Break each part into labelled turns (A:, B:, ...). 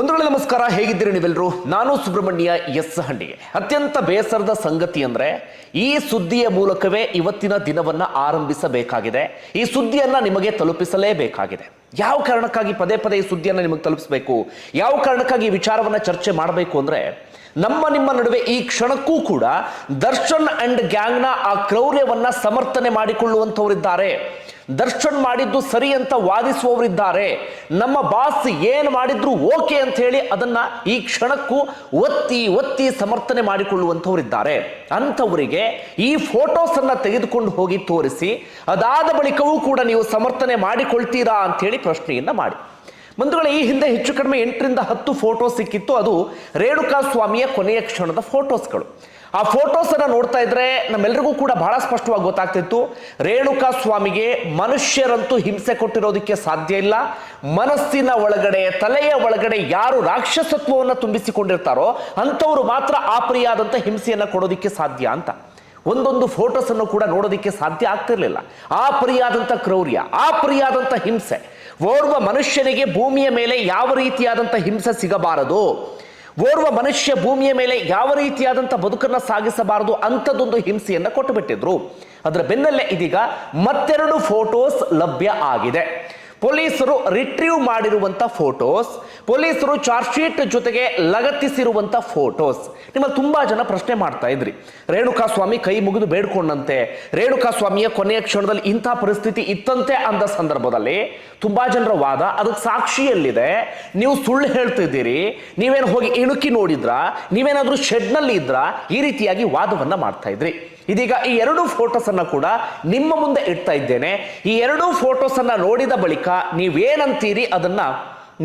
A: ಬಂಧುಗಳೇ, ನಮಸ್ಕಾರ. ಹೇಗಿದ್ದೀರಿ ನೀವೆಲ್ಲರೂ ನಾನು ಸುಬ್ರಹ್ಮಣ್ಯ ಎಸ್ ಹಂಡಿಗೆ. ಅತ್ಯಂತ ಬೇಸರದ ಸಂಗತಿ ಅಂದ್ರೆ ಈ ಸುದ್ದಿಯ ಮೂಲಕವೇ ಇವತ್ತಿನ ದಿನವನ್ನ ಆರಂಭಿಸಬೇಕಾಗಿದೆ. ಈ ಸುದ್ದಿಯನ್ನ ನಿಮಗೆ ತಲುಪಿಸಲೇಬೇಕಾಗಿದೆ. ಯಾವ ಕಾರಣಕ್ಕಾಗಿ ಪದೇ ಪದೇ ಈ ಸುದ್ದಿಯನ್ನ ನಿಮಗೆ ತಲುಪಿಸಬೇಕು? ಯಾವ ಕಾರಣಕ್ಕಾಗಿ ಈ ವಿಚಾರವನ್ನ ಚರ್ಚೆ ಮಾಡಬೇಕು ಅಂದ್ರೆ ನಮ್ಮ ನಿಮ್ಮ ನಡುವೆ ಈ ಕ್ಷಣಕ್ಕೂ ಕೂಡ ದರ್ಶನ್ ಅಂಡ್ ಗ್ಯಾಂಗ್ನ ಆ ಕ್ರೌರ್ಯವನ್ನ ಸಮರ್ಥನೆ ಮಾಡಿಕೊಳ್ಳುವಂಥವರಿದ್ದಾರೆ. ದರ್ಶನ್ ಮಾಡಿದ್ದು ಸರಿ ಅಂತ ವಾದಿಸುವವರಿದ್ದಾರೆ. ನಮ್ಮ ಬಾಸ್ ಏನು ಮಾಡಿದ್ರು ಓಕೆ ಅಂತ ಹೇಳಿ ಅದನ್ನ ಈ ಕ್ಷಣಕ್ಕೂ ಒತ್ತಿ ಒತ್ತಿ ಸಮರ್ಥನೆ ಮಾಡಿಕೊಳ್ಳುವಂಥವರಿದ್ದಾರೆ. ಅಂಥವರಿಗೆ ಈ ಫೋಟೋಸ್ ಅನ್ನ ತೆಗೆದುಕೊಂಡು ಹೋಗಿ ತೋರಿಸಿ, ಅದಾದ ಬಳಿಕವೂ ಕೂಡ ನೀವು ಸಮರ್ಥನೆ ಮಾಡಿಕೊಳ್ತೀರಾ ಅಂತ ಹೇಳಿ ಪ್ರಶ್ನೆಯನ್ನ ಮಾಡಿ. ಬಂಧುಗಳೇ, ಈ ಹಿಂದೆ ಹೆಚ್ಚು ಕಡಿಮೆ ಎಂಟರಿಂದ ಹತ್ತು ಫೋಟೋ ಸಿಕ್ಕಿತ್ತು. ಅದು ರೇಣುಕಾ ಸ್ವಾಮಿಯ ಕೊನೆಯ ಕ್ಷಣದ ಫೋಟೋಸ್ಗಳು. ಆ ಫೋಟೋಸ್ ಅನ್ನ ನೋಡ್ತಾ ಇದ್ರೆ ನಮ್ಮೆಲ್ಲರಿಗೂ ಕೂಡ ಬಹಳ ಸ್ಪಷ್ಟವಾಗಿ ಗೊತ್ತಾಗ್ತಿತ್ತು. ರೇಣುಕಾ ಸ್ವಾಮಿಗೆ ಮನುಷ್ಯರಂತೂ ಹಿಂಸೆ ಕೊಟ್ಟಿರೋದಕ್ಕೆ ಸಾಧ್ಯ ಇಲ್ಲ. ಮನಸ್ಸಿನ ಒಳಗಡೆ, ತಲೆಯ ಒಳಗಡೆ ಯಾರು ರಾಕ್ಷಸತ್ವವನ್ನು ತುಂಬಿಸಿಕೊಂಡಿರ್ತಾರೋ ಅಂಥವ್ರು ಮಾತ್ರ ಆಪ್ರಿಯಾದಂಥ ಹಿಂಸೆಯನ್ನು ಕೊಡೋದಕ್ಕೆ ಸಾಧ್ಯ ಅಂತ. ಒಂದೊಂದು ಫೋಟೋಸ್ ಅನ್ನು ಕೂಡ ನೋಡೋದಕ್ಕೆ ಸಾಧ್ಯ ಆಗ್ತಿರ್ಲಿಲ್ಲ. ಆ ಕ್ರೌರ್ಯ ಆ ಹಿಂಸೆ. ಓರ್ವ ಮನುಷ್ಯನಿಗೆ ಭೂಮಿಯ ಮೇಲೆ ಯಾವ ರೀತಿಯಾದಂಥ ಹಿಂಸೆ ಸಿಗಬಾರದು? ಓರ್ವ ಮನುಷ್ಯ ಭೂಮಿಯ ಮೇಲೆ ಯಾವ ರೀತಿಯಾದಂಥ ಬದುಕನ್ನ ಸಾಗಿಸಬಾರದು ಅಂಥದ್ದೊಂದು ಹಿಂಸೆಯನ್ನು ಕೊಟ್ಟು ಬಿಟ್ಟಿದ್ರು ಅದರ ಬೆನ್ನಲ್ಲೇ ಇದೀಗ ಮತ್ತೆರಡು ಫೋಟೋಸ್ ಲಭ್ಯ ಆಗಿದೆ. ಪೊಲೀಸರು ರಿಟ್ರೀವ್ ಮಾಡಿರುವಂಥ ಫೋಟೋಸ್ ಪೊಲೀಸರು ಚಾರ್ಜ್ ಶೀಟ್ ಜೊತೆಗೆ ಲಗತ್ತಿಸಿರುವಂಥ ಫೋಟೋಸ್ ನಿಮ್ಮ ತುಂಬಾ ಜನ ಪ್ರಶ್ನೆ ಮಾಡ್ತಾ ಇದ್ರಿ. ರೇಣುಕಾ ಸ್ವಾಮಿ ಕೈ ಮುಗಿದು ಬೇಡ್ಕೊಂಡಂತೆ. ರೇಣುಕಾ ಸ್ವಾಮಿಯ ಕೊನೆಯ ಕ್ಷಣದಲ್ಲಿ ಇಂಥ ಪರಿಸ್ಥಿತಿ ಇತ್ತಂತೆ ಅಂದ ಸಂದರ್ಭದಲ್ಲಿ ತುಂಬಾ ಜನರ ವಾದ, ಅದಕ್ಕೆ ಸಾಕ್ಷಿಯಲ್ಲಿದೆ ನೀವು ಸುಳ್ಳು ಹೇಳ್ತಿದ್ದೀರಿ ನೀವೇನು ಹೋಗಿ ಇಣುಕಿ ನೋಡಿದ್ರ, ನೀವೇನಾದರೂ ಶೆಡ್ನಲ್ಲಿ ಇದ್ರ ಈ ರೀತಿಯಾಗಿ ವಾದವನ್ನು ಮಾಡ್ತಾ ಇದ್ರಿ. ಇದೀಗ ಈ ಎರಡು ಫೋಟೋಸ್ ಅನ್ನ ಕೂಡ ನಿಮ್ಮ ಮುಂದೆ ಇಡ್ತಾ ಇದ್ದೇನೆ. ಈ ಎರಡು ಫೋಟೋಸ್ ಅನ್ನ ನೋಡಿದ ಬಳಿಕ ನೀವೇನಂತೀರಿ ಅದನ್ನ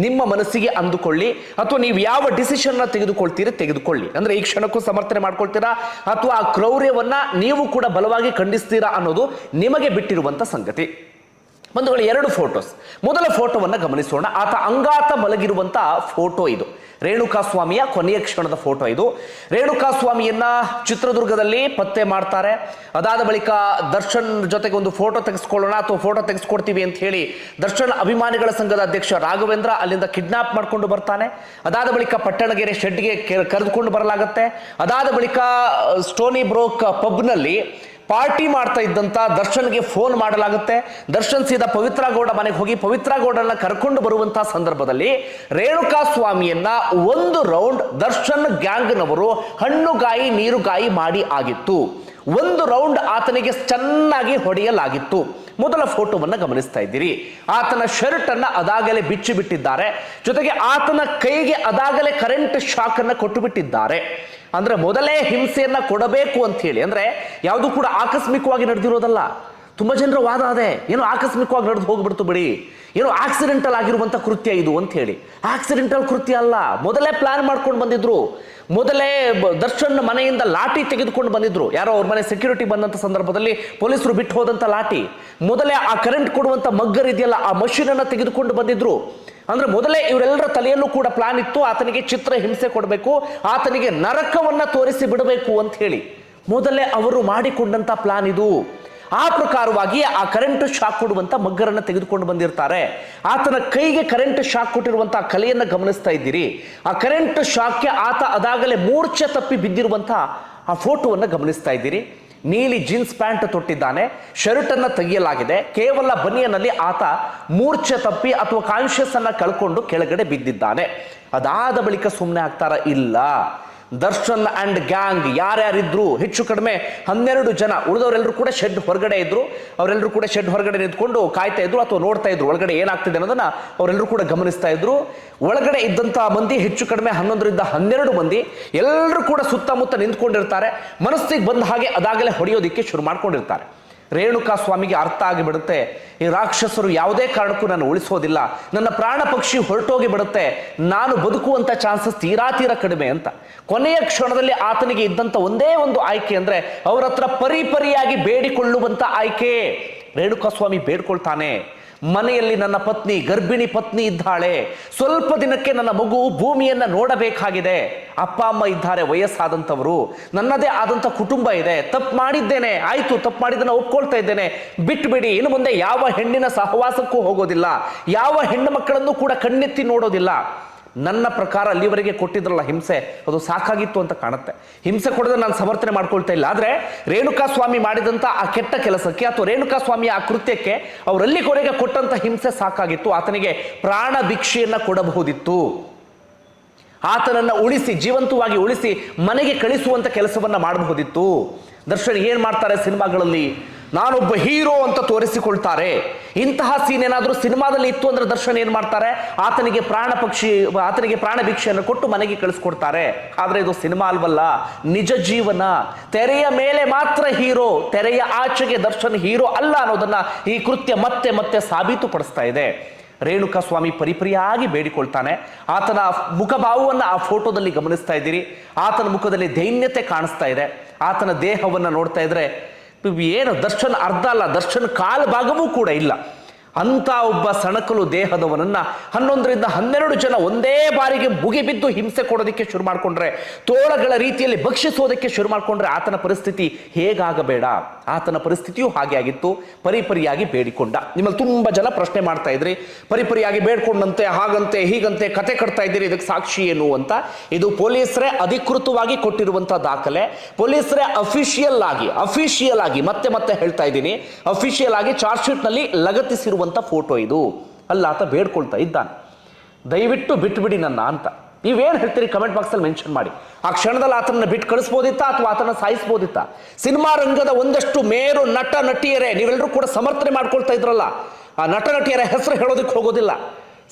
A: ನಿಮ್ಮ ಮನಸ್ಸಿಗೆ ಅಂದುಕೊಳ್ಳಿ ಅಥವಾ ನೀವು ಯಾವ ಡಿಸಿಷನ್ ತೆಗೆದುಕೊಳ್ತೀರಿ ತೆಗೆದುಕೊಳ್ಳಿ. ಅಂದ್ರೆ ಈ ಕ್ಷಣಕ್ಕೂ ಸಮರ್ಥನೆ ಮಾಡ್ಕೊಳ್ತೀರಾ? ಅಥವಾ ಆ ಕ್ರೌರ್ಯವನ್ನ ನೀವು ಕೂಡ ಬಲವಾಗಿ ಖಂಡಿಸ್ತೀರಾ ಅನ್ನೋದು ನಿಮಗೆ ಬಿಟ್ಟಿರುವಂತ ಸಂಗತಿ. ಬಂಧುಗಳು ಎರಡು ಫೋಟೋಸ್. ಮೊದಲ ಫೋಟೋವನ್ನು ಗಮನಿಸೋಣ. ಆತ ಅಂಗಾತ ಮಲಗಿರುವಂತಹ ಫೋಟೋ ಇದು. ರೇಣುಕಾ ಸ್ವಾಮಿಯ ಕೊನೆಯ ಕ್ಷಣದ ಫೋಟೋ ಇದು. ರೇಣುಕಾ ಸ್ವಾಮಿಯನ್ನ ಚಿತ್ರದುರ್ಗದಲ್ಲಿ ಪತ್ತೆ ಮಾಡ್ತಾರೆ. ಅದಾದ ಬಳಿಕ ದರ್ಶನ್ ಜೊತೆಗೆ ಒಂದು ಫೋಟೋ ತೆಗೆಸ್ಕೊಳ್ಳೋಣ ಅಥವಾ ಫೋಟೋ ತೆಗೆಸ್ಕೊಡ್ತೀವಿ ಅಂತ ಹೇಳಿ ದರ್ಶನ್ ಅಭಿಮಾನಿಗಳ ಸಂಘದ ಅಧ್ಯಕ್ಷ ರಾಘವೇಂದ್ರ ಅಲ್ಲಿಂದ ಕಿಡ್ನಾಪ್ ಮಾಡ್ಕೊಂಡು ಬರ್ತಾನೆ. ಅದಾದ ಬಳಿಕ ಪಟ್ಟಣಗೆರೆ ಶೆಡ್ಗೆ ಕರೆದುಕೊಂಡು ಬರಲಾಗುತ್ತೆ. ಅದಾದ ಬಳಿಕ ಸ್ಟೋನಿ ಬ್ರೋಕ್ ಪಬ್ನಲ್ಲಿ ಪಾರ್ಟಿ ಮಾಡ್ತಾ ಇದ್ದಂಥ ದರ್ಶನ್ಗೆ ಫೋನ್ ಮಾಡಲಾಗುತ್ತೆ. ದರ್ಶನ್ ಸೀದಾ ಪವಿತ್ರ ಗೌಡ ಮನೆಗೆ ಹೋಗಿ ಪವಿತ್ರ ಗೌಡನ ಕರ್ಕೊಂಡು ಬರುವಂತಹ ಸಂದರ್ಭದಲ್ಲಿ ರೇಣುಕಾ ಸ್ವಾಮಿಯನ್ನ ಒಂದು ರೌಂಡ್ ದರ್ಶನ್ ಗ್ಯಾಂಗ್ನವರು ಹಣ್ಣುಗಾಯಿ ನೀರುಗಾಯಿ ಮಾಡಿ ಆಗಿತ್ತು. ಒಂದು ರೌಂಡ್ ಆತನಿಗೆ ಚೆನ್ನಾಗಿ ಹೊಡೆಯಲಾಗಿತ್ತು. ಮೊದಲ ಫೋಟೋವನ್ನು ಗಮನಿಸ್ತಾ ಇದ್ದೀರಿ. ಆತನ ಶರ್ಟ್ ಅನ್ನ ಅದಾಗಲೇ ಬಿಚ್ಚಿ ಬಿಟ್ಟಿದ್ದಾರೆ. ಜೊತೆಗೆ ಆತನ ಕೈಗೆ ಅದಾಗಲೇ ಕರೆಂಟ್ ಶಾಕ್ ಅನ್ನ ಕೊಟ್ಟು ಬಿಟ್ಟಿದ್ದಾರೆ. ಅಂದ್ರೆ ಮೊದಲೇ ಹಿಂಸೆಯನ್ನ ಕೊಡಬೇಕು ಅಂತ ಹೇಳಿ. ಅಂದ್ರೆ ಯಾವುದು ಕೂಡ ಆಕಸ್ಮಿಕವಾಗಿ ನಡೆದಿರೋದಲ್ಲ. ತುಂಬಾ ಜನರ ವಾದ ಅದೇ. ಏನು ಆಕಸ್ಮಿಕವಾಗಿ ನಡೆದು ಹೋಗ್ಬಿಡ್ತು ಬಿಡಿ. ಏನು ಆಕ್ಸಿಡೆಂಟಲ್ ಆಗಿರುವಂತ ಕೃತ್ಯ ಇದು ಅಂತ ಹೇಳಿ. ಆಕ್ಸಿಡೆಂಟಲ್ ಕೃತ್ಯ ಅಲ್ಲ. ಮೊದಲೇ ಪ್ಲಾನ್ ಮಾಡ್ಕೊಂಡು ಬಂದಿದ್ರು. ಮೊದಲೇ ದರ್ಶನ್ ಮನೆಯಿಂದ ಲಾಠಿ ತೆಗೆದುಕೊಂಡು ಬಂದಿದ್ರು. ಯಾರೋ ಅವ್ರ ಮನೆ ಸೆಕ್ಯೂರಿಟಿ ಬಂದಂತ ಸಂದರ್ಭದಲ್ಲಿ ಪೊಲೀಸರು ಬಿಟ್ಟು ಹೋದಂತ ಲಾಠಿ. ಮೊದಲೇ ಆ ಕರೆಂಟ್ ಕೊಡುವಂತ ಮಗ್ಗರ್ ಇದೆಯಲ್ಲ ಆ ಮಷೀನ್ ಅನ್ನ ತೆಗೆದುಕೊಂಡು ಬಂದಿದ್ರು. ಅಂದ್ರೆ ಮೊದಲೇ ಇವರೆಲ್ಲರ ತಲೆಯಲ್ಲೂ ಕೂಡ ಪ್ಲಾನ್ ಇತ್ತು, ಆತನಿಗೆ ಚಿತ್ರ ಹಿಂಸೆ ಕೊಡಬೇಕು, ಆತನಿಗೆ ನರಕವನ್ನ ತೋರಿಸಿ ಬಿಡಬೇಕು ಅಂತ ಹೇಳಿ ಮೊದಲೇ ಅವರು ಮಾಡಿಕೊಂಡಂತ ಪ್ಲಾನ್ ಇದು. ಆ ಪ್ರಕಾರವಾಗಿ ಆ ಕರೆಂಟ್ ಶಾಕ್ ಕೊಡುವಂತ ಮಗ್ಗರನ್ನ ತೆಗೆದುಕೊಂಡು ಬಂದಿರ್ತಾರೆ. ಆತನ ಕೈಗೆ ಕರೆಂಟ್ ಶಾಕ್ ಕೊಟ್ಟಿರುವಂತಹ ಕಲೆಯನ್ನ ಗಮನಿಸ್ತಾ ಇದ್ದೀರಿ. ಆ ಕರೆಂಟ್ ಶಾಕ್ಗೆ ಆತ ಅದಾಗಲೇ ಮೂರ್ಛೆ ತಪ್ಪಿ ಬಿದ್ದಿರುವಂತಹ ಆ ಫೋಟೋವನ್ನು ಗಮನಿಸ್ತಾ ಇದ್ದೀರಿ. ನೀಲಿ ಜೀನ್ಸ್ ಪ್ಯಾಂಟ್ ತೊಟ್ಟಿದ್ದಾನೆ ಶರ್ಟ್ ಅನ್ನ ತೆಗೆಯಲಾಗಿದೆ. ಕೇವಲ ಬನಿಯನಲ್ಲಿ ಆತ ಮೂರ್ಛೆ ತಪ್ಪಿ ಅಥವಾ ಕಾನ್ಶಿಯಸ್ ಅನ್ನ ಕಳ್ಕೊಂಡು ಕೆಳಗಡೆ ಬಿದ್ದಿದ್ದಾನೆ. ಅದಾದ ಬಳಿಕ ಸುಮ್ಮನೆ ಆಗ್ತಾರ? ಇಲ್ಲ. ದರ್ಶನ್ ಅಂಡ್ ಗ್ಯಾಂಗ್ ಯಾರ್ಯಾರಿದ್ರು? ಹೆಚ್ಚು ಕಡಿಮೆ ಹನ್ನೆರಡು ಜನ. ಉಳಿದವರೆಲ್ಲರೂ ಕೂಡ ಶೆಡ್ ಹೊರಗಡೆ ಇದ್ರು. ಅವರೆಲ್ಲರೂ ಕೂಡ ಶೆಡ್ ಹೊರಗಡೆ ನಿಂತ್ಕೊಂಡು ಕಾಯ್ತಾ ಇದ್ರು ಅಥವಾ ನೋಡ್ತಾ ಇದ್ರು. ಒಳಗಡೆ ಏನಾಗ್ತಿದೆ ಅನ್ನೋದನ್ನ ಅವರೆಲ್ಲರೂ ಕೂಡ ಗಮನಿಸ್ತಾ ಇದ್ರು. ಒಳಗಡೆ ಇದ್ದಂತಹ ಮಂದಿ ಹೆಚ್ಚು ಕಡಿಮೆ ಹನ್ನೊಂದರಿಂದ ಹನ್ನೆರಡು ಮಂದಿ. ಎಲ್ಲರೂ ಕೂಡ ಸುತ್ತಮುತ್ತ ನಿಂತ್ಕೊಂಡಿರ್ತಾರೆ. ಮನಸ್ಸಿಗೆ ಬಂದ ಹಾಗೆ ಅದಾಗಲೇ ಹೊಡೆಯೋದಿಕ್ಕೆ ಶುರು ಮಾಡ್ಕೊಂಡಿರ್ತಾರೆ. ರೇಣುಕಾ ಸ್ವಾಮಿಗೆ ಅರ್ಥ ಆಗಿಬಿಡುತ್ತೆ. ಈ ರಾಕ್ಷಸರು ಯಾವುದೇ ಕಾರಣಕ್ಕೂ ನಾನು ಉಳಿಸೋದಿಲ್ಲ. ನನ್ನ ಪ್ರಾಣ ಪಕ್ಷಿ ಹೊರಟೋಗಿ ಬಿಡುತ್ತೆ. ನಾನು ಬದುಕುವಂತ ಚಾನ್ಸಸ್ ತೀರಾ ತೀರ ಕಡಿಮೆ ಅಂತ. ಕೊನೆಯ ಕ್ಷಣದಲ್ಲಿ ಆತನಿಗೆ ಇದ್ದಂತ ಒಂದೇ ಒಂದು ಆಯ್ಕೆ ಅಂದ್ರೆ ಅವರ ಹತ್ರ ಪರಿಪರಿಯಾಗಿ ಬೇಡಿಕೊಳ್ಳುವಂತ ಆಯ್ಕೆ. ರೇಣುಕಾ ಸ್ವಾಮಿ ಬೇಡ್ಕೊಳ್ತಾನೆ. ಮನೆಯಲ್ಲಿ ನನ್ನ ಪತ್ನಿ, ಗರ್ಭಿಣಿ ಪತ್ನಿ ಇದ್ದಾಳೆ. ಸ್ವಲ್ಪ ದಿನಕ್ಕೆ ನನ್ನ ಮಗು ಭೂಮಿಯನ್ನ ನೋಡಬೇಕಾಗಿದೆ. ಅಪ್ಪ, ಅಮ್ಮ ಇದ್ದಾರೆ, ವಯಸ್ಸಾದಂಥವರು. ನನ್ನದೇ ಆದಂಥ ಕುಟುಂಬ ಇದೆ. ತಪ್ಪು ಮಾಡಿದ್ದೇನೆ. ಆಯ್ತು, ತಪ್ಪು ಮಾಡಿದ್ದನ್ನು ಒಪ್ಕೊಳ್ತಾ ಇದ್ದೇನೆ. ಬಿಟ್ಬಿಡಿ. ಇನ್ನು ಮುಂದೆ ಯಾವ ಹೆಣ್ಣಿನ ಸಹವಾಸಕ್ಕೂ ಹೋಗೋದಿಲ್ಲ. ಯಾವ ಹೆಣ್ಣು ಮಕ್ಕಳನ್ನು ಕೂಡ ಕಣ್ಣೆತ್ತಿ ನೋಡೋದಿಲ್ಲ. ನನ್ನ ಪ್ರಕಾರ ಅಲ್ಲಿವರೆಗೆ ಕೊಟ್ಟಿದ್ರಲ್ಲ ಹಿಂಸೆ, ಅದು ಸಾಕಾಗಿತ್ತು ಅಂತ ಕಾಣುತ್ತೆ. ಹಿಂಸೆ ಕೊಡದೆ ನಾನು ಸಮರ್ಥನೆ ಮಾಡ್ಕೊಳ್ತಾ ಇಲ್ಲ. ಆದರೆ ರೇಣುಕಾ ಸ್ವಾಮಿ ಮಾಡಿದಂಥ ಆ ಕೆಟ್ಟ ಕೆಲಸಕ್ಕೆ ಅಥವಾ ರೇಣುಕಾ ಸ್ವಾಮಿಯ ಆ ಕೃತ್ಯಕ್ಕೆ ಅವರಲ್ಲಿ ಕೊನೆಗೆ ಕೊಟ್ಟಂತ ಹಿಂಸೆ ಸಾಕಾಗಿತ್ತು. ಆತನಿಗೆ ಪ್ರಾಣ ಭಿಕ್ಷೆಯನ್ನು ಕೊಡಬಹುದಿತ್ತು. ಆತನನ್ನ ಉಳಿಸಿ, ಜೀವಂತವಾಗಿ ಉಳಿಸಿ ಮನೆಗೆ ಕಳಿಸುವಂತ ಕೆಲಸವನ್ನ ಮಾಡಬಹುದಿತ್ತು. ದರ್ಶನ್ ಏನು ಮಾಡ್ತಾರೆ ಸಿನಿಮಾಗಳಲ್ಲಿ? ನಾನೊಬ್ಬ ಹೀರೋ ಅಂತ ತೋರಿಸಿಕೊಳ್ತಾರೆ. ಇಂತಹ ಸೀನ್ ಏನಾದರೂ ಸಿನಿಮಾದಲ್ಲಿ ಇತ್ತು ಅಂದ್ರೆ ದರ್ಶನ್ ಏನ್ ಮಾಡ್ತಾರೆ? ಆತನಿಗೆ ಪ್ರಾಣ ಪಕ್ಷಿ, ಆತನಿಗೆ ಪ್ರಾಣ ಭಿಕ್ಷೆಯನ್ನು ಕೊಟ್ಟು ಮನೆಗೆ ಕಳಿಸ್ಕೊಡ್ತಾರೆ. ಆದ್ರೆ ಇದು ಸಿನಿಮಾ ಅಲ್ವಲ್ಲ, ನಿಜ ಜೀವನ. ತೆರೆಯ ಮೇಲೆ ಮಾತ್ರ ಹೀರೋ, ತೆರೆಯ ಆಚೆಗೆ ದರ್ಶನ್ ಹೀರೋ ಅಲ್ಲ ಅನ್ನೋದನ್ನ ಈ ಕೃತ್ಯ ಮತ್ತೆ ಮತ್ತೆ ಸಾಬೀತುಪಡಿಸ್ತಾ ಇದೆ. ರೇಣುಕಾ ಸ್ವಾಮಿ ಪರಿಪರಿಯಾಗಿ ಬೇಡಿಕೊಳ್ತಾನೆ. ಆತನ ಮುಖಭಾವವನ್ನು ಆ ಫೋಟೋದಲ್ಲಿ ಗಮನಿಸ್ತಾ ಇದ್ದೀರಿ. ಆತನ ಮುಖದಲ್ಲಿ ದೈನ್ಯತೆ ಕಾಣಿಸ್ತಾ ಇದೆ. ಆತನ ದೇಹವನ್ನು ನೋಡ್ತಾ ಇದ್ರೆ ಏನು ದರ್ಶನ್ ಅರ್ಧ ಅಲ್ಲ ದರ್ಶನ್ ಕಾಲ ಭಾಗವೂ ಕೂಡ ಇಲ್ಲ. ಅಂತ ಒಬ್ಬ ಸಣಕಲು ದೇಹದವನನ್ನ ಹನ್ನೊಂದರಿಂದ ಹನ್ನೆರಡು ಜನ ಒಂದೇ ಬಾರಿಗೆ ಮುಗಿಬಿದ್ದು ಹಿಂಸೆ ಕೊಡೋದಕ್ಕೆ ಶುರು ಮಾಡಿಕೊಂಡ್ರೆ, ತೋಳಗಳ ರೀತಿಯಲ್ಲಿ ಭಕ್ಷಿಸೋದಕ್ಕೆ ಶುರು ಮಾಡಿಕೊಂಡ್ರೆ ಆತನ ಪರಿಸ್ಥಿತಿ ಹೇಗಾಗಬೇಡ? ಆತನ ಪರಿಸ್ಥಿತಿಯೂ ಹಾಗೆ ಆಗಿತ್ತು. ಪರಿಪರಿಯಾಗಿ ಬೇಡಿಕೊಂಡ. ನಿಮ್ಮಲ್ಲಿ ತುಂಬಾ ಜನ ಪ್ರಶ್ನೆ ಮಾಡ್ತಾ ಇದ್ರಿ. ಪರಿಪರಿಯಾಗಿ ಬೇಡ್ಕೊಂಡಂತೆ, ಹಾಗಂತೆ, ಹೀಗಂತೆ ಕತೆ ಕಟ್ತಾ ಇದ್ದೀರಿ, ಇದಕ್ಕೆ ಸಾಕ್ಷಿ ಏನು ಅಂತ. ಇದು ಪೊಲೀಸರೇ ಅಧಿಕೃತವಾಗಿ ಕೊಟ್ಟಿರುವಂತಹ ದಾಖಲೆ. ಪೊಲೀಸರೇ ಅಫಿಷಿಯಲ್ ಆಗಿ ಅಫಿಷಿಯಲ್ ಆಗಿ ಮತ್ತೆ ಮತ್ತೆ ಹೇಳ್ತಾ ಇದ್ದೀನಿ. ಅಫಿಷಿಯಲ್ ಆಗಿ ಚಾರ್ಜ್ ಶೀಟ್ನಲ್ಲಿ ಲಗತ್ತಿಸಿರುವಂತ ಫೋಟೋ ಇದು. ಅಲ್ಲ ಆತ ಬೇಡ್ಕೊಳ್ತಾ ಇದ್ದಾನೆ. ದಯವಿಟ್ಟು ಬಿಟ್ಬಿಡಿ ನನ್ನ ಅಂತ. ನೀವೇನು ಹೇಳ್ತೀರಿ ಕಮೆಂಟ್ ಬಾಕ್ಸಲ್ಲಿ ಮೆನ್ಷನ್ ಮಾಡಿ. ಆ ಕ್ಷಣದಲ್ಲಿ ಆತನ ಬಿಟ್ಟು ಕಳಿಸ್ಬೋದಿತ್ತಾ ಅಥವಾ ಆತನ ಸಾಯಿಸ್ಬೋದಿತ್ತಾ? ಸಿನಿಮಾ ರಂಗದ ಒಂದಷ್ಟು ಮೇರು ನಟ ನಟಿಯರೇ ನೀವೆಲ್ಲರೂ ಕೂಡ ಸಮರ್ಥನೆ ಮಾಡ್ಕೊಳ್ತಾ ಇದ್ರಲ್ಲ. ಆ ನಟ ನಟಿಯರ ಹೆಸರು ಹೇಳೋದಕ್ಕೆ ಹೋಗೋದಿಲ್ಲ.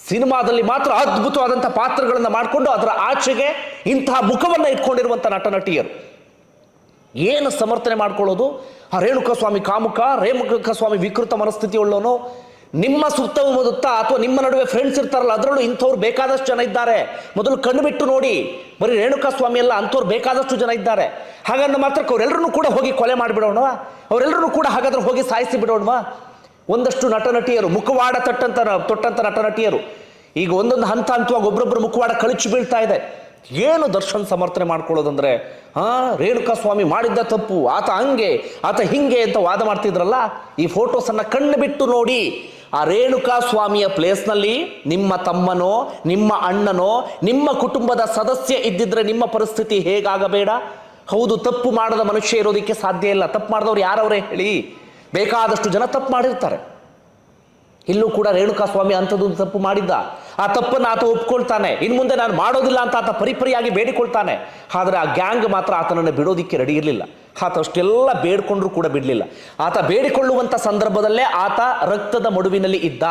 A: ಸಿನಿಮಾದಲ್ಲಿ ಮಾತ್ರ ಅದ್ಭುತವಾದಂಥ ಪಾತ್ರಗಳನ್ನು ಮಾಡಿಕೊಂಡು ಅದರ ಆಚೆಗೆ ಇಂತಹ ಮುಖವನ್ನು ಇಟ್ಕೊಂಡಿರುವಂಥ ನಟ ನಟಿಯರು. ಏನು ಸಮರ್ಥನೆ ಮಾಡ್ಕೊಳ್ಳೋದು? ಆ ರೇಣುಕಾ ಸ್ವಾಮಿ ಕಾಮುಕ ರೇಣುಕಾ ಸ್ವಾಮಿ ವಿಕೃತ ಮನಸ್ಥಿತಿ ನಿಮ್ಮ ಓದುತ್ತಾ ಅಥವಾ ನಿಮ್ಮ ನಡುವೆ ಫ್ರೆಂಡ್ಸ್ ಇರ್ತಾರಲ್ಲ, ಅದರಲ್ಲೂ ಇಂಥವ್ರು ಬೇಕಾದಷ್ಟು ಜನ ಇದ್ದಾರೆ. ಮೊದಲು ಕಣ್ಣು ಬಿಟ್ಟು ನೋಡಿ, ಬರೀ ರೇಣುಕಾ ಸ್ವಾಮಿ ಎಲ್ಲ ಅಂಥವ್ರು ಬೇಕಾದಷ್ಟು ಜನ ಇದ್ದಾರೆ. ಹಾಗಂದ ಮಾತ್ರಕ್ಕೆ ಅವರೆಲ್ಲರೂ ಕೂಡ ಹೋಗಿ ಕೊಲೆ ಮಾಡಿಬಿಡೋಣವಾ? ಅವರೆಲ್ಲರೂ ಕೂಡ ಹಾಗಾದ್ರೆ ಹೋಗಿ ಸಾಯಿಸಿ ಬಿಡೋಣವಾ? ಒಂದಷ್ಟು ನಟ ನಟಿಯರು ಮುಖವಾಡ ತಟ್ಟಂತ ತೊಟ್ಟಂತ ನಟ ನಟಿಯರು ಈಗ ಒಂದೊಂದು ಹಂತ ಹಂತವಾಗಿ ಒಬ್ರೊಬ್ರು ಮುಖವಾಡ ಕಳಚಿ ಬೀಳ್ತಾ ಇದೆ. ಏನು ದರ್ಶನ್ ಸಮರ್ಥನೆ ಮಾಡ್ಕೊಳ್ಳೋದಂದ್ರೆ ಹಾ ರೇಣುಕಾ ಸ್ವಾಮಿ ಮಾಡಿದ್ದ ತಪ್ಪು, ಆತ ಹಂಗೆ, ಆತ ಹಿಂಗೆ ಅಂತ ವಾದ ಮಾಡ್ತಿದ್ರಲ್ಲ? ಈ ಫೋಟೋಸ್ ಅನ್ನ ಕಣ್ಣು ಬಿಟ್ಟು ನೋಡಿ ಆ ರೇಣುಕಾ ಸ್ವಾಮಿಯ ಪ್ಲೇಸ್ನಲ್ಲಿ ನಿಮ್ಮ ತಮ್ಮನೋ, ನಿಮ್ಮ ಅಣ್ಣನೋ, ನಿಮ್ಮ ಕುಟುಂಬದ ಸದಸ್ಯ ಇದ್ದಿದ್ರೆ ನಿಮ್ಮ ಪರಿಸ್ಥಿತಿ ಹೇಗಾಗಬೇಡ? ಹೌದು, ತಪ್ಪು ಮಾಡದ ಮನುಷ್ಯ ಇರೋದಕ್ಕೆ ಸಾಧ್ಯ ಇಲ್ಲ. ತಪ್ಪು ಮಾಡಿದವ್ರು ಯಾರವರೇ ಹೇಳಿ? ಬೇಕಾದಷ್ಟು ಜನ ತಪ್ಪು ಮಾಡಿರ್ತಾರೆ. ಇಲ್ಲೂ ಕೂಡ ರೇಣುಕಾ ಸ್ವಾಮಿ ಅಂಥದ್ದೊಂದು ತಪ್ಪು ಮಾಡಿದ್ದ. ಆ ತಪ್ಪನ್ನು ಆತ ಒಪ್ಕೊಳ್ತಾನೆ. ಇನ್ನು ಮುಂದೆ ನಾನು ಮಾಡೋದಿಲ್ಲ ಅಂತ ಆತ ಪರಿಪರಿಯಾಗಿ ಬೇಡಿಕೊಳ್ತಾನೆ. ಆದರೆ ಆ ಗ್ಯಾಂಗ್ ಮಾತ್ರ ಆತನನ್ನು ಬಿಡೋದಿಕ್ಕೆ ರೆಡಿ ಇರಲಿಲ್ಲ. ಆತ ಅಷ್ಟೆಲ್ಲ ಬೇಡ್ಕೊಂಡ್ರು ಕೂಡ ಬಿಡಲಿಲ್ಲ. ಆತ ಬೇಡಿಕೊಳ್ಳುವಂಥ ಸಂದರ್ಭದಲ್ಲೇ ಆತ ರಕ್ತದ ಮಡುವಿನಲ್ಲಿ ಇದ್ದ.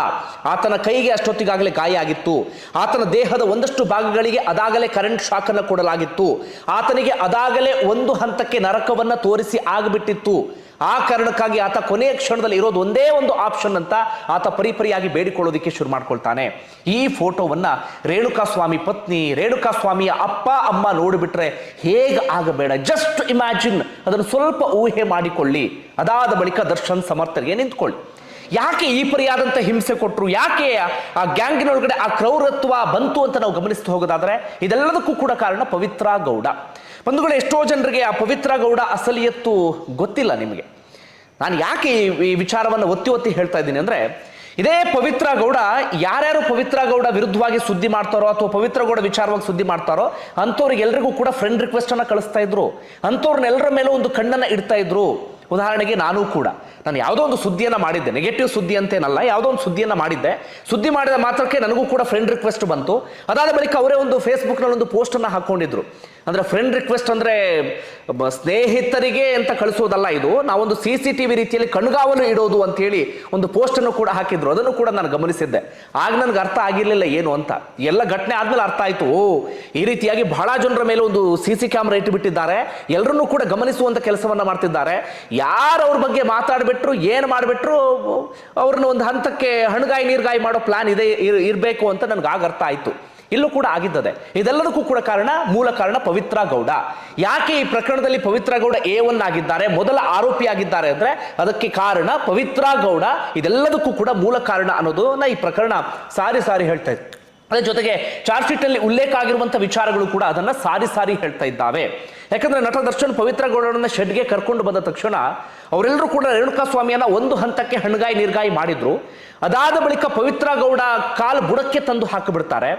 A: ಆತನ ಕೈಗೆ ಅಷ್ಟೊತ್ತಿಗಾಗಲೇ ಗಾಯ ಆಗಿತ್ತು. ಆತನ ದೇಹದ ಒಂದಷ್ಟು ಭಾಗಗಳಿಗೆ ಅದಾಗಲೇ ಕರೆಂಟ್ ಶಾಕನ್ನು ಕೊಡಲಾಗಿತ್ತು. ಆತನಿಗೆ ಅದಾಗಲೇ ಒಂದು ಹಂತಕ್ಕೆ ನರಕವನ್ನು ತೋರಿಸಿ ಆಗಿಬಿಟ್ಟಿತ್ತು. ಆ ಕಾರಣಕ್ಕಾಗಿ ಆತ ಕೊನೆಯ ಕ್ಷಣದಲ್ಲಿ ಇರೋದು ಒಂದೇ ಒಂದು ಆಪ್ಷನ್ ಅಂತ ಆತ ಪರಿಪರಿಯಾಗಿ ಬೇಡಿಕೊಳ್ಳೋದಕ್ಕೆ ಶುರು ಮಾಡ್ಕೊಳ್ತಾನೆ. ಈ ಫೋಟೋವನ್ನ ರೇಣುಕಾ ಸ್ವಾಮಿ ಪತ್ನಿ ರೇಣುಕಾ ಸ್ವಾಮಿಯ ಅಪ್ಪ, ಅಮ್ಮ ನೋಡಿಬಿಟ್ರೆ ಹೇಗೆ ಆಗಬೇಡ. ಜಸ್ಟ್ ಇಮ್ಯಾಜಿನ್ ಅದನ್ನು ಸ್ವಲ್ಪ ಊಹೆ ಮಾಡಿಕೊಳ್ಳಿ. ಅದಾದ ಬಳಿಕ ದರ್ಶನ್ ಸಮರ್ಥರಿಗೆ ನಿಂತ್ಕೊಳ್ಳಿ. ಯಾಕೆ ಈ ಪರಿಯಾದಂಥ ಹಿಂಸೆ ಕೊಟ್ಟರು ಯಾಕೆ ಆ ಗ್ಯಾಂಗಿನೊಳಗಡೆ ಆ ಕ್ರೌರತ್ವ ಬಂತು ಅಂತ ನಾವು ಗಮನಿಸ್ತಾ ಹೋಗೋದಾದರೆ ಇದೆಲ್ಲದಕ್ಕೂ ಕೂಡ ಕಾರಣ ಪವಿತ್ರ ಗೌಡ. ಬಂಧುಗಳು, ಎಷ್ಟೋ ಜನರಿಗೆ ಆ ಪವಿತ್ರ ಗೌಡ ಅಸಲಿಯತ್ತು ಗೊತ್ತಿಲ್ಲ ನಿಮಗೆ. ನಾನು ಯಾಕೆ ಈ- ವಿಚಾರವನ್ನು ಒತ್ತಿ ಒತ್ತಿ ಹೇಳ್ತಾ ಇದ್ದೀನಿ ಅಂದ್ರೆ, ಇದೇ ಪವಿತ್ರ ಗೌಡ ಯಾರ್ಯಾರು ಪವಿತ್ರ ಗೌಡ ವಿರುದ್ಧವಾಗಿ ಸುದ್ದಿ ಮಾಡ್ತಾರೋ ಅಥವಾ ಪವಿತ್ರ ಗೌಡ ವಿಚಾರವಾಗಿ ಸುದ್ದಿ ಮಾಡ್ತಾರೋ ಅಂಥವ್ರಿಗೆ ಎಲ್ರಿಗೂ ಕೂಡ ಫ್ರೆಂಡ್ ರಿಕ್ವೆಸ್ಟ್ ಅನ್ನ ಕಳಿಸ್ತಾ ಇದ್ರು. ಅಂಥವ್ರನ್ನೆಲ್ಲರ ಮೇಲೆ ಒಂದು ಕಣ್ಣನ್ನ ಇಡ್ತಾ ಇದ್ರು. ಉದಾಹರಣೆಗೆ ನಾನು ಕೂಡ. ನಾನು ಯಾವುದೋ ಒಂದು ಸುದ್ದಿಯನ್ನು ಮಾಡಿದ್ದೆ. ನೆಗೆಟಿವ್ ಸುದ್ದಿ ಅಂತೇನಲ್ಲ, ಯಾವುದೋ ಒಂದು ಸುದ್ದಿಯನ್ನು ಮಾಡಿದ್ದೆ. ಸುದ್ದಿ ಮಾಡಿದ ಮಾತ್ರಕ್ಕೆ ನನಗೂ ಕೂಡ ಫ್ರೆಂಡ್ ರಿಕ್ವೆಸ್ಟ್ ಬಂತು. ಅದಾದ ಬಳಿಕ ಅವರೇ ಒಂದು ಫೇಸ್ಬುಕ್ನಲ್ಲಿ ಒಂದು ಪೋಸ್ಟನ್ನು ಹಾಕ್ಕೊಂಡಿದ್ರು ಅಂದರೆ ಫ್ರೆಂಡ್ ರಿಕ್ವೆಸ್ಟ್ ಅಂದರೆ ಸ್ನೇಹಿತರಿಗೆ ಅಂತ ಕಳಿಸೋದಲ್ಲ ಇದು. ನಾವೊಂದು ಸಿ ಸಿ ಟಿ ವಿ ರೀತಿಯಲ್ಲಿ ಕಣ್ಗಾವಲು ಇಡೋದು ಅಂತೇಳಿ ಒಂದು ಪೋಸ್ಟನ್ನು ಕೂಡ ಹಾಕಿದ್ರು. ಅದನ್ನು ಕೂಡ ನಾನು ಗಮನಿಸಿದ್ದೆ. ಆಗ ನನಗೆ ಅರ್ಥ ಆಗಿರಲಿಲ್ಲ ಏನು ಅಂತ. ಎಲ್ಲ ಘಟನೆ ಆದ್ಮೇಲೆ ಅರ್ಥ ಆಯಿತು. ಈ ರೀತಿಯಾಗಿ ಬಹಳ ಜನರ ಮೇಲೆ ಒಂದು ಸಿ ಸಿ ಕ್ಯಾಮ್ರಾ ಇಟ್ಟುಬಿಟ್ಟಿದ್ದಾರೆ ಎಲ್ಲರನ್ನೂ ಕೂಡ ಗಮನಿಸುವಂಥ ಕೆಲಸವನ್ನ ಮಾಡ್ತಿದ್ದಾರೆ. ಯಾರು ಅವ್ರ ಬಗ್ಗೆ ಮಾತಾಡಿಬಿಟ್ರು, ಏನು ಮಾಡಿಬಿಟ್ರು, ಅವ್ರನ್ನ ಒಂದು ಹಂತಕ್ಕೆ ಹಣಗಾಯಿ ನೀರ್ಗಾಯಿ ಮಾಡೋ ಪ್ಲಾನ್ ಇದೆ ಇರ್ಬೇಕು ಅಂತ ನನಗೆ ಆಗ ಅರ್ಥ ಆಯ್ತು. ಇಲ್ಲೂ ಕೂಡ ಆಗಿದ್ದದೆ. ಇದೆಲ್ಲದಕ್ಕೂ ಕೂಡ ಕಾರಣ ಮೂಲ ಕಾರಣ ಪವಿತ್ರ ಗೌಡ. ಯಾಕೆ ಈ ಪ್ರಕರಣದಲ್ಲಿ ಪವಿತ್ರ ಗೌಡ ಎ ಒನ್ ಆಗಿದ್ದಾರೆ? ಮೊದಲ ಆರೋಪಿಯಾಗಿದ್ದಾರೆ ಅಂದ್ರೆ ಅದಕ್ಕೆ ಕಾರಣ ಪವಿತ್ರ ಗೌಡ. ಇದೆಲ್ಲದಕ್ಕೂ ಕೂಡ ಮೂಲ ಕಾರಣ ಅನ್ನೋದನ್ನ ಈ ಪ್ರಕರಣ ಸಾರಿ ಸಾರಿ ಹೇಳ್ತಾ ಇತ್ತು ಅದ್ರ ಜೊತೆಗೆ ಚಾರ್ಜ್ ಶೀಟ್ ಅಲ್ಲಿ ಉಲ್ಲೇಖ ಆಗಿರುವಂತಹ ವಿಚಾರಗಳು ಕೂಡ ಅದನ್ನ ಸಾರಿ ಸಾರಿ ಹೇಳ್ತಾ ಇದ್ದಾವೆ. ಯಾಕಂದ್ರೆ ನಟ ದರ್ಶನ್ ಪವಿತ್ರ ಗೌಡರನ್ನ ಶೆಡ್ಗೆ ಕರ್ಕೊಂಡು ಬಂದ ತಕ್ಷಣ ಅವರೆಲ್ಲರೂ ಕೂಡ ರೇಣುಕಾ ಸ್ವಾಮಿಯನ್ನ ಒಂದು ಹಂತಕ್ಕೆ ಹಣ್ಗಾಯಿ ನೀರ್ಗಾಯಿ ಮಾಡಿದ್ರು. ಅದಾದ ಬಳಿಕ ಪವಿತ್ರ ಗೌಡ ಕಾಲು ಬುಡಕ್ಕೆ ತಂದು ಹಾಕಿಬಿಡ್ತಾರೆ.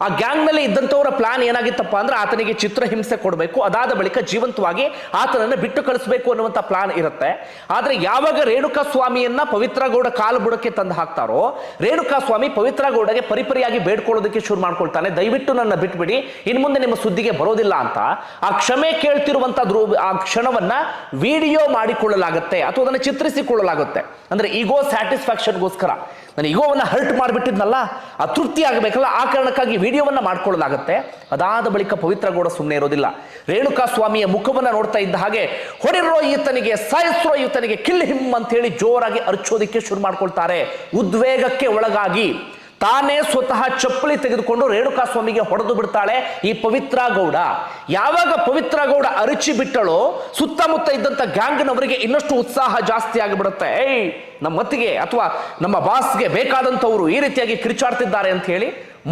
A: ಆ ಗ್ಯಾಂಗ್ನಲ್ಲಿ ಇದ್ದಂಥವರ ಪ್ಲಾನ್ ಏನಾಗಿತ್ತಪ್ಪ ಅಂದ್ರೆ ಆತನಿಗೆ ಚಿತ್ರಹಿಂಸೆ ಕೊಡಬೇಕು. ಅದಾದ ಬಳಿಕ ಜೀವಂತವಾಗಿ ಆತನನ್ನು ಬಿಟ್ಟು ಕಳಿಸಬೇಕು ಅನ್ನುವಂಥ ಪ್ಲಾನ್ ಇರುತ್ತೆ. ಆದರೆ ಯಾವಾಗ ರೇಣುಕಾ ಸ್ವಾಮಿಯನ್ನ ಪವಿತ್ರಗೌಡ ಕಾಲು ಬುಡಕ್ಕೆ ತಂದು ಹಾಕ್ತಾರೋ ರೇಣುಕಾ ಸ್ವಾಮಿ ಪವಿತ್ರಗೌಡಗೆ ಪರಿಪರಿಯಾಗಿ ಬೇಡ್ಕೊಳ್ಳೋದಕ್ಕೆ ಶುರು ಮಾಡ್ಕೊಳ್ತಾನೆ. ದಯವಿಟ್ಟು ನನ್ನ ಬಿಟ್ಬಿಡಿ. ಇನ್ನು ಮುಂದೆ ನಿಮ್ಮ ಸುದ್ದಿಗೆ ಬರೋದಿಲ್ಲ ಅಂತ. ಆ ಕ್ಷಮೆ ಕೇಳ್ತಿರುವಂತ ಆ ಕ್ಷಣವನ್ನ ವಿಡಿಯೋ ಮಾಡಿಕೊಳ್ಳಲಾಗುತ್ತೆ ಅಥವಾ ಅದನ್ನು ಚಿತ್ರಿಸಿಕೊಳ್ಳಲಾಗುತ್ತೆ. ಅಂದ್ರೆ ಈಗೋ ಸ್ಯಾಟಿಸ್ಫ್ಯಾಕ್ಷನ್ಗೋಸ್ಕರ ನಾನು ಈಗೋವನ್ನು ಹರ್ಟ್ ಮಾಡಿಬಿಟ್ಟಿದ್ನಲ್ಲ, ಅತೃಪ್ತಿ ತೃಪ್ತಿ ಆಗಬೇಕಲ್ಲ, ಆ ಕಾರಣಕ್ಕಾಗಿ ವಿಡಿಯೋವನ್ನು ಮಾಡ್ಕೊಳ್ಳಲಾಗುತ್ತೆ. ಅದಾದ ಬಳಿಕ ಪವಿತ್ರ ಗೌಡ ಸುಮ್ಮನೆ ಇರೋದಿಲ್ಲ. ರೇಣುಕಾ ಸ್ವಾಮಿಯ ಮುಖವನ್ನು ನೋಡ್ತಾ ಇದ್ದ ಹಾಗೆ, ಹೊಡಿರೋ ಈತನಿಗೆ, ಸಾಯಿಸ್ರೋ ಈತನಿಗೆ ಕಿಲ್ ಹಿಮ್ ಅಂತ ಹೇಳಿ ಜೋರಾಗಿ ಅರ್ಚೋದಿಕ್ಕೆ ಶುರು ಮಾಡ್ಕೊಳ್ತಾರೆ. ಉದ್ವೇಗಕ್ಕೆ ಒಳಗಾಗಿ. ತಾನೇ ಸ್ವತಃ ಚಪ್ಪಲಿ ತೆಗೆದುಕೊಂಡು ರೇಣುಕಾ ಸ್ವಾಮಿಗೆ ಹೊಡೆದು ಬಿಡ್ತಾಳೆ ಈ ಪವಿತ್ರ ಗೌಡ. ಯಾವಾಗ ಪವಿತ್ರ ಗೌಡ ಅರಿಚಿ ಬಿಟ್ಟಳೋ, ಸುತ್ತಮುತ್ತ ಇದ್ದಂತ ಗ್ಯಾಂಗ್ನವರಿಗೆ ಇನ್ನಷ್ಟು ಉತ್ಸಾಹ ಜಾಸ್ತಿ ಆಗಿಬಿಡುತ್ತೆ. ಏಯ್, ನಮ್ಮ ಮತ್ತಿಗೆ ಅಥವಾ ನಮ್ಮ ಬಾಸ್ಗೆ ಬೇಕಾದಂಥವರು ಈ ರೀತಿಯಾಗಿ ಕಿರಿಚಾಡ್ತಿದ್ದಾರೆ ಅಂತ ಹೇಳಿ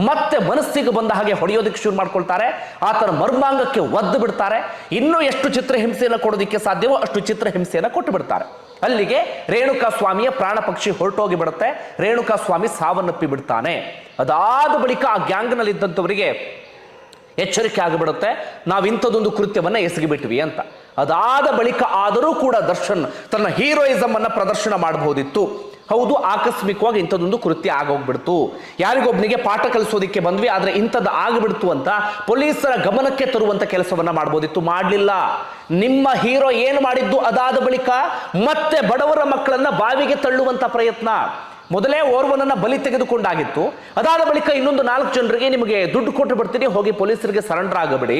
A: ಮತ್ತೆ ಮನಸ್ಸಿಗೆ ಬಂದ ಹಾಗೆ ಹೊಡೆಯೋದಕ್ಕೆ ಶುರು ಮಾಡ್ಕೊಳ್ತಾರೆ. ಆತನ ಮರ್ಮಾಂಗಕ್ಕೆ ಒದ್ದು ಬಿಡ್ತಾರೆ. ಇನ್ನೂ ಎಷ್ಟು ಚಿತ್ರಹಿಂಸೆಯನ್ನು ಕೊಡೋದಕ್ಕೆ ಸಾಧ್ಯವೋ ಅಷ್ಟು ಚಿತ್ರಹಿಂಸೆಯನ್ನು ಕೊಟ್ಟು ಬಿಡ್ತಾರೆ. ಅಲ್ಲಿಗೆ ರೇಣುಕಾ ಸ್ವಾಮಿಯ ಪ್ರಾಣ ಪಕ್ಷಿ ಹೊರಟೋಗಿ ಬಿಡುತ್ತೆ. ರೇಣುಕಾ ಸ್ವಾಮಿ ಸಾವನ್ನಪ್ಪಿ ಬಿಡ್ತಾನೆ. ಅದಾದ ಬಳಿಕ ಆ ಗ್ಯಾಂಗ್ನಲ್ಲಿ ಇದ್ದಂಥವರಿಗೆ ಎಚ್ಚರಿಕೆ ಆಗಿಬಿಡುತ್ತೆ. ನಾವು ಇಂಥದ್ದೊಂದು ಕೃತ್ಯವನ್ನ ಎಸಗಿಬಿಟ್ವಿ ಅಂತ. ಅದಾದ ಬಳಿಕ ಆದರೂ ಕೂಡ ದರ್ಶನ್ ತನ್ನ ಹೀರೋಯಿಸಮ್ ಅನ್ನ ಪ್ರದರ್ಶನ ಮಾಡಬಹುದಿತ್ತು. ಹೌದು, ಆಕಸ್ಮಿಕವಾಗಿ ಇಂಥದ್ದೊಂದು ಕೃತ್ಯ ಆಗೋಗ್ಬಿಡ್ತು. ಯಾರಿಗೊಬ್ಬನಿಗೆ ಪಾಠ ಕಲಿಸೋದಿಕ್ಕೆ ಬಂದ್ವಿ, ಆದ್ರೆ ಇಂಥದ್ದು ಆಗಿಬಿಡ್ತು ಅಂತ ಪೊಲೀಸರ ಗಮನಕ್ಕೆ ತರುವಂತ ಕೆಲಸವನ್ನ ಮಾಡ್ಬೋದಿತ್ತು, ಮಾಡಲಿಲ್ಲ. ನಿಮ್ಮ ಹೀರೋ ಏನು ಮಾಡಿದ್ದು ಅದಾದ ಬಳಿಕ ಮತ್ತೆ ಬಡವರ ಮಕ್ಕಳನ್ನ ಬಾವಿಗೆ ತಳ್ಳುವಂತ ಪ್ರಯತ್ನ. ಮೊದಲೇ ಓರ್ವನನ್ನ ಬಲಿ ತೆಗೆದುಕೊಂಡಾಗಿತ್ತು. ಅದಾದ ಬಳಿಕ ಇನ್ನೊಂದು ನಾಲ್ಕು ಜನರಿಗೆ ನಿಮಗೆ ದುಡ್ಡು ಕೊಟ್ಟು ಬಿಡ್ತೀನಿ ಹೋಗಿ ಪೊಲೀಸರಿಗೆ ಸರೆಂಡರ್ ಆಗಬೇಡಿ.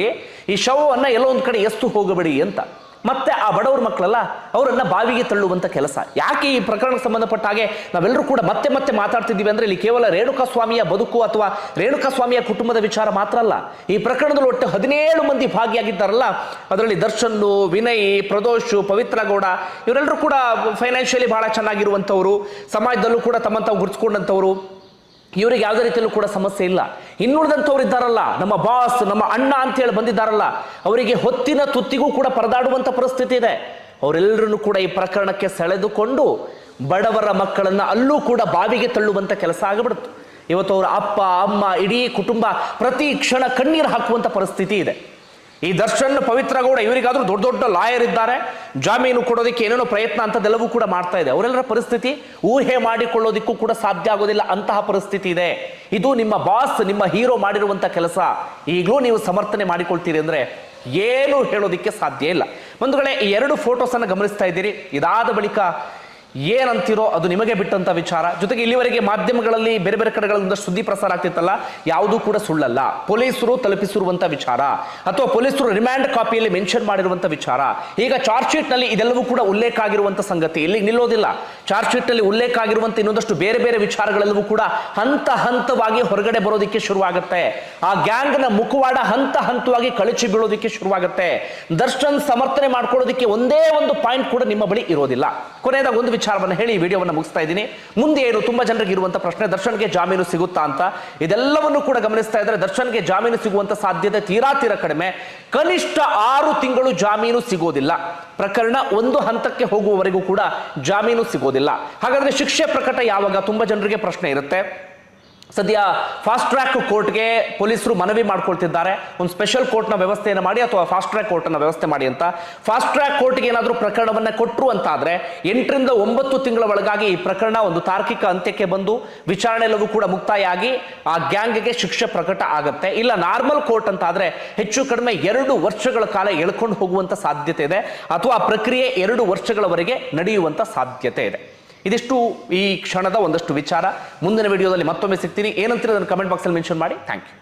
A: ಈ ಶವವನ್ನು ಎಲ್ಲೋ ಒಂದು ಕಡೆ ಎಷ್ಟು ಹೋಗಬೇಡಿ ಅಂತ. ಮತ್ತೆ ಆ ಬಡವ್ರ ಮಕ್ಕಳಲ್ಲ ಅವರನ್ನ ಬಾವಿಗೆ ತಳ್ಳುವಂತ ಕೆಲಸ. ಯಾಕೆ ಈ ಪ್ರಕರಣಕ್ಕೆ ಸಂಬಂಧಪಟ್ಟ ಹಾಗೆ ನಾವೆಲ್ಲರೂ ಕೂಡ ಮತ್ತೆ ಮತ್ತೆ ಮಾತಾಡ್ತಿದ್ದೀವಿ ಅಂದ್ರೆ ಇಲ್ಲಿ ಕೇವಲ ರೇಣುಕಾ ಸ್ವಾಮಿಯ ಬದುಕು ಅಥವಾ ರೇಣುಕಾ ಸ್ವಾಮಿಯ ಕುಟುಂಬದ ವಿಚಾರ ಮಾತ್ರ ಅಲ್ಲ. ಈ ಪ್ರಕರಣದಲ್ಲಿ ಒಟ್ಟು ಹದಿನೇಳು ಮಂದಿ ಭಾಗಿಯಾಗಿದ್ದಾರಲ್ಲ, ಅದರಲ್ಲಿ ದರ್ಶನ್ ವಿನಯ್, ಪ್ರದೋಷ್ ಪವಿತ್ರ ಗೌಡ ಇವರೆಲ್ಲರೂ ಕೂಡ ಫೈನಾನ್ಷಿಯಲಿ ಬಹಳ ಚೆನ್ನಾಗಿರುವಂಥವ್ರು, ಸಮಾಜದಲ್ಲೂ ಕೂಡ ತಮ್ಮಂತ ಗುರುತಿಸ್ಕೊಂಡಂಥವ್ರು. ಇವರಿಗೆ ಯಾವುದೇ ರೀತಿಯಲ್ಲೂ ಕೂಡ ಸಮಸ್ಯೆ ಇಲ್ಲ. ಇನ್ನುಳಿದಂಥವ್ರು ಇದ್ದಾರಲ್ಲ ನಮ್ಮ ಬಾಸ್ ನಮ್ಮ ಅಣ್ಣ ಅಂತ ಹೇಳಿ ಬಂದಿದ್ದಾರಲ್ಲ, ಅವರಿಗೆ ಹೊತ್ತಿನ ತುತ್ತಿಗೂ ಕೂಡ ಪರದಾಡುವಂಥ ಪರಿಸ್ಥಿತಿ ಇದೆ. ಅವರೆಲ್ಲರನ್ನು ಕೂಡ ಈ ಪ್ರಕರಣಕ್ಕೆ ಸೆಳೆದುಕೊಂಡು ಬಡವರ ಮಕ್ಕಳನ್ನ ಅಲ್ಲೂ ಕೂಡ ಬಾವಿಗೆ ತಳ್ಳುವಂಥ ಕೆಲಸ ಆಗಿಬಿಡ್ತು ಇವತ್ತು ಅವರ ಅಪ್ಪ, ಅಮ್ಮ, ಇಡೀ ಕುಟುಂಬ ಪ್ರತಿ ಕ್ಷಣ ಕಣ್ಣೀರು ಹಾಕುವಂಥ ಪರಿಸ್ಥಿತಿ ಇದೆ. ಈ ದರ್ಶನ್ ಪವಿತ್ರ ಗೌಡ ಇವರಿಗಾದರೂ ದೊಡ್ಡ ದೊಡ್ಡ ಲಾಯರ್ ಇದ್ದಾರೆ. ಜಾಮೀನು ಕೊಡೋದಕ್ಕೆ ಏನೇನೋ ಪ್ರಯತ್ನ ಅಂತದೆಲ್ಲವೂ ಕೂಡ ಮಾಡ್ತಾ ಇದೆ. ಅವರೆಲ್ಲರ ಪರಿಸ್ಥಿತಿ ಊಹೆ ಮಾಡಿಕೊಳ್ಳೋದಿಕ್ಕೂ ಕೂಡ ಸಾಧ್ಯ ಆಗೋದಿಲ್ಲ ಅಂತಹ ಪರಿಸ್ಥಿತಿ ಇದೆ. ಇದು ನಿಮ್ಮ ಬಾಸ್, ನಿಮ್ಮ ಹೀರೋ ಮಾಡಿರುವಂಥ ಕೆಲಸ. ಈಗಲೂ ನೀವು ಸಮರ್ಥನೆ ಮಾಡಿಕೊಳ್ತೀರಿ ಅಂದ್ರೆ ಏನು ಹೇಳೋದಕ್ಕೆ ಸಾಧ್ಯ ಇಲ್ಲ. ಬಂಧುಗಳೇ, ಈ ಎರಡು ಫೋಟೋಸನ್ನು ಗಮನಿಸ್ತಾ ಇದ್ದೀರಿ. ಇದಾದ ಬಳಿಕ ಏನಂತೀರೋ ಅದು ನಿಮಗೆ ಬಿಟ್ಟಂತ ವಿಚಾರ. ಜೊತೆಗೆ ಇಲ್ಲಿವರೆಗೆ ಮಾಧ್ಯಮಗಳಲ್ಲಿ ಬೇರೆ ಬೇರೆ ಕಡೆಗಳಿಂದ ಸುದ್ದಿ ಪ್ರಸಾರ ಆಗ್ತಿತ್ತಲ್ಲ, ಯಾವುದೂ ಕೂಡ ಸುಳ್ಳಲ್ಲ. ಪೊಲೀಸರು ತಲುಪಿಸಿರುವಂತಹ ವಿಚಾರ ಅಥವಾ ಪೊಲೀಸರು ರಿಮ್ಯಾಂಡ್ ಕಾಪಿಯಲ್ಲಿ ಮೆನ್ಷನ್ ಮಾಡಿರುವಂತಹ ವಿಚಾರ. ಈಗ ಚಾರ್ಜ್ ಶೀಟ್ನಲ್ಲಿ ಇದೆಲ್ಲವೂ ಕೂಡ ಉಲ್ಲೇಖ ಆಗಿರುವಂತ ಸಂಗತಿ. ಇಲ್ಲಿ ನಿಲ್ಲೋದಿಲ್ಲ. ಚಾರ್ಜ್ ಶೀಟ್ನಲ್ಲಿ ಉಲ್ಲೇಖ ಆಗಿರುವಂತ ಇನ್ನೊಂದಷ್ಟು ಬೇರೆ ಬೇರೆ ವಿಚಾರಗಳೆಲ್ಲವೂ ಕೂಡ ಹಂತ ಹಂತವಾಗಿ ಹೊರಗಡೆ ಬರೋದಕ್ಕೆ ಶುರುವಾಗುತ್ತೆ. ಆ ಗ್ಯಾಂಗ್ನ ಮುಖವಾಡ ಹಂತ ಹಂತವಾಗಿ ಕಳಚಿ ಬೀಳೋದಿಕ್ಕೆ ಶುರುವಾಗುತ್ತೆ. ದರ್ಶನ್ ಸಮರ್ಥನೆ ಮಾಡ್ಕೊಳ್ಳೋದಕ್ಕೆ ಒಂದೇ ಒಂದು ಪಾಯಿಂಟ್ ಕೂಡ ನಿಮ್ಮ ಬಳಿ ಇರೋದಿಲ್ಲ. ಕೊನೆಯದಾಗ ಒಂದು ವಿಚಾರವನ್ನು ಹೇಳಿ ವಿಡಿಯೋವನ್ನು ಮುಗಿಸ್ತಾ ಇದ್ದೀನಿ. ಮುಂದೆ ಏನು ತುಂಬಾ ಜನರಿಗೆ ಇರುವಂತ ಪ್ರಶ್ನೆ, ದರ್ಶನ್ಗೆ ಜಾಮೀನು ಸಿಗುತ್ತಾ ಅಂತ. ಇದೆಲ್ಲವನ್ನು ಕೂಡ ಗಮನಿಸ್ತಾ ಇದ್ರೆ ದರ್ಶನ್ಗೆ ಜಾಮೀನು ಸಿಗುವಂತ ಸಾಧ್ಯತೆ ತೀರಾ ತೀರ ಕಡಿಮೆ. ಕನಿಷ್ಠ ಆರು ತಿಂಗಳು ಜಾಮೀನು ಸಿಗೋದಿಲ್ಲ. ಪ್ರಕರಣ ಒಂದು ಹಂತಕ್ಕೆ ಹೋಗುವವರೆಗೂ ಕೂಡ ಜಾಮೀನು ಸಿಗೋದಿಲ್ಲ. ಹಾಗಾದ್ರೆ ಶಿಕ್ಷೆ ಪ್ರಕಟ ಯಾವಾಗ? ತುಂಬಾ ಜನರಿಗೆ ಪ್ರಶ್ನೆ ಇರುತ್ತೆ. ಸದ್ಯ ಫಾಸ್ಟ್ ಟ್ರ್ಯಾಕ್ ಕೋರ್ಟ್ಗೆ ಪೊಲೀಸರು ಮನವಿ ಮಾಡ್ಕೊಳ್ತಿದ್ದಾರೆ. ಒಂದು ಸ್ಪೆಷಲ್ ಕೋರ್ಟ್ನ ವ್ಯವಸ್ಥೆಯನ್ನು ಮಾಡಿ ಅಥವಾ ಫಾಸ್ಟ್ ಟ್ರ್ಯಾಕ್ ಕೋರ್ಟ್ನ ವ್ಯವಸ್ಥೆ ಮಾಡಿ ಅಂತ. ಫಾಸ್ಟ್ ಟ್ರ್ಯಾಕ್ ಕೋರ್ಟ್ಗೆ ಏನಾದರೂ ಪ್ರಕರಣವನ್ನ ಕೊಟ್ಟರು ಅಂತಾದರೆ ಎಂಟರಿಂದ ಒಂಬತ್ತು ತಿಂಗಳ ಒಳಗಾಗಿ ಈ ಪ್ರಕರಣ ಒಂದು ತಾರ್ಕಿಕ ಅಂತ್ಯಕ್ಕೆ ಬಂದು ವಿಚಾರಣೆ ಎಲ್ಲವೂ ಕೂಡ ಮುಕ್ತಾಯ ಆಗಿ ಆ ಗ್ಯಾಂಗ್ಗೆ ಶಿಕ್ಷೆ ಪ್ರಕಟ ಆಗುತ್ತೆ. ಇಲ್ಲ ನಾರ್ಮಲ್ ಕೋರ್ಟ್ ಅಂತ ಆದ್ರೆ ಹೆಚ್ಚು ಕಡಿಮೆ ಎರಡು ವರ್ಷಗಳ ಕಾಲ ಎಳ್ಕೊಂಡು ಹೋಗುವಂತ ಸಾಧ್ಯತೆ ಇದೆ. ಅಥವಾ ಆ ಪ್ರಕ್ರಿಯೆ ಎರಡು ವರ್ಷಗಳವರೆಗೆ ನಡೆಯುವಂತ ಸಾಧ್ಯತೆ ಇದೆ. ಇದಿಷ್ಟು ಈ ಕ್ಷಣದ ಒಂದಷ್ಟು ವಿಚಾರ. ಮುಂದಿನ ವಿಡಿಯೋದಲ್ಲಿ ಮತ್ತೊಮ್ಮೆ ಸಿಗ್ತೀನಿ. ಏನಂತೀರ ಅದನ್ನು ಕಮೆಂಟ್ ಬಾಕ್ಸಲ್ಲಿ ಮೆನ್ಷನ್ ಮಾಡಿ. Thank you